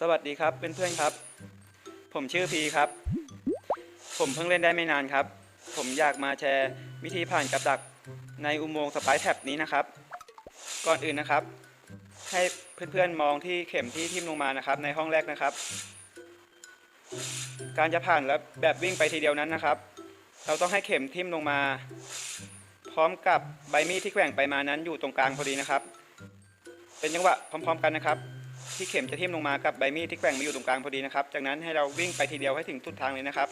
สวัสดีครับเพื่อนๆครับ ผมชื่อพีครับ ผมเพิ่งเล่นได้ไม่นานครับ ผมอยากมาแชร์วิธีผ่านกับดักในอุโมงค์สไปร์แท็บนี้นะครับ ก่อนอื่นนะครับ ให้เพื่อนๆมองที่เข็มที่ทิ่มลงมานะครับ ในห้องแรกนะครับ การจะผ่านแล้วแบบวิ่งไปทีเดียวนั้นนะครับ เราต้องให้เข็มทิ่มลงมา พร้อมกับใบมีดที่แกว่งไปมานั้นอยู่ตรงกลางพอดีนะครับ เป็นจังหวะพร้อม ๆ กันนะครับ ที่เข็มจะทิ่มลงมากับใบมีดที่แกว่งมาอยู่ตรงกลางพอดีนะครับ จากนั้นให้เราวิ่งไปทีเดียวให้ถึงทุกทางเลยนะครับ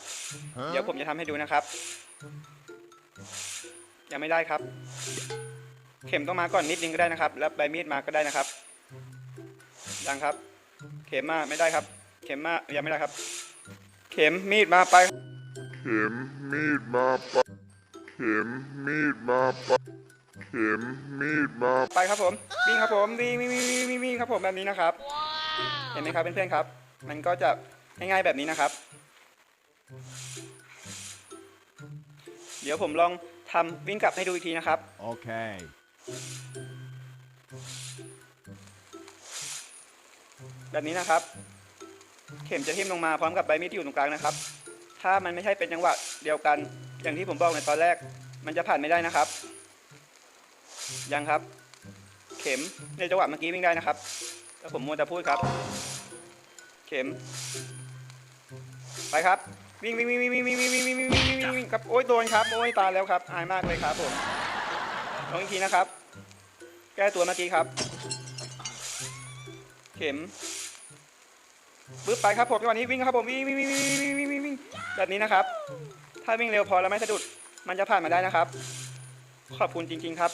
เดี๋ยวผมจะทำให้ดูนะครับ ยังไม่ได้ครับ เข็มต้องมาก่อนนิดนึงก็ได้นะครับ แล้วใบมีดมาก็ได้นะครับยังครับ เข็มมาไม่ได้ครับ เข็มมายังไม่ได้ครับ เข็มมีดมาไป เข็มมีดมาปะเข็มมีดมาปะเข็มมีดมาไปครับผมวิ่งครับผมวิ่งวิ่งวิ่งวิ่งวิ่งวิ่งครับผมแบบนี้นะครับ เห็นไหมครับเพื่อนๆครับ มันก็จะง่ายๆแบบนี้นะครับ เดี๋ยวผมลองทำวิ่งกลับให้ดูอีกทีนะครับ Okay. แบบนี้นะครับ เข็มจะทิ่มลงมาพร้อมกับใบมีดที่อยู่ตรงกลางนะครับ ถ้ามันไม่ใช่เป็นจังหวะเดียวกัน อย่างที่ผมบอกในตอนแรก มันจะผ่านไม่ได้นะครับ ยังครับ เข็มในจังหวะเมื่อกี้วิ่งได้นะครับแล้วผมมัวแต่พูดครับ เข็ม ไปครับวิ่งวิ่งวิ่งวิ่งวิ่งวิ่งวิ่งวิ่งวิ่งวิ่งวิ่งวิ่งวิ่งครับโอ้ยโดนครับโอ้ยตายแล้วครับอายมากเลยครับผมลองอีกทีนะครับ แก้ตัวเมื่อกี้ครับ เข็มปึ๊บไปครับผมจังหวะนี้วิ่งครับผมวิ่งวิ่งวิ่งวิ่งวิ่งวิ่งวิ่งวิ่งแบบนี้นะครับ ถ้าวิ่งเร็วพอแล้วไม่สะดุดมันจะผ่านมาได้นะครับ ขอบคุณจริง ๆ ครับ